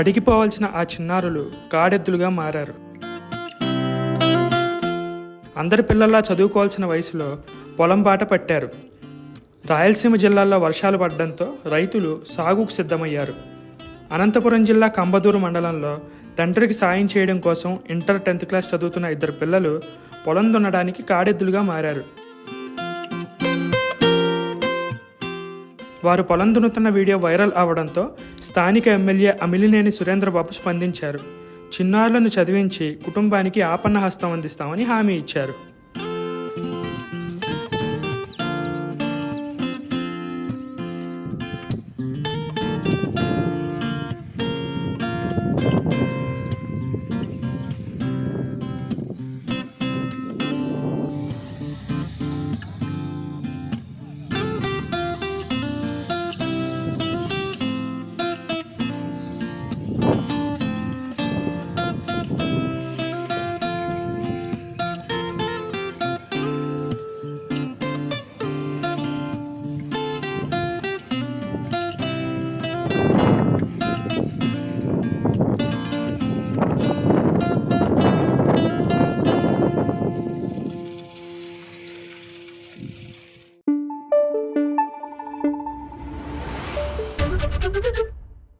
బడికిపోవాల్సిన ఆ చిన్నారులు కాడెద్దులుగా మారారు. అందరి పిల్లల్లా చదువుకోవాల్సిన వయసులో పొలం బాట పట్టారు. రాయలసీమ జిల్లాల్లో వర్షాలు పడడంతో రైతులు సాగుకు సిద్ధమయ్యారు. అనంతపురం జిల్లా కంబదూరు మండలంలో తండ్రికి సాయం చేయడం కోసం ఇంటర్ టెన్త్ క్లాస్ చదువుతున్న ఇద్దరు పిల్లలు పొలం దున్నడానికి కాడెద్దులుగా మారారు. వారు పొలం దున్నుతున్న వీడియో వైరల్ అవడంతో స్థానిక ఎమ్మెల్యే అమిలినేని సురేంద్రబాబు స్పందించారు. చిన్నారులను చదివించి కుటుంబానికి ఆపన్న హస్తం అందిస్తామని హామీ ఇచ్చారు. 있습니다.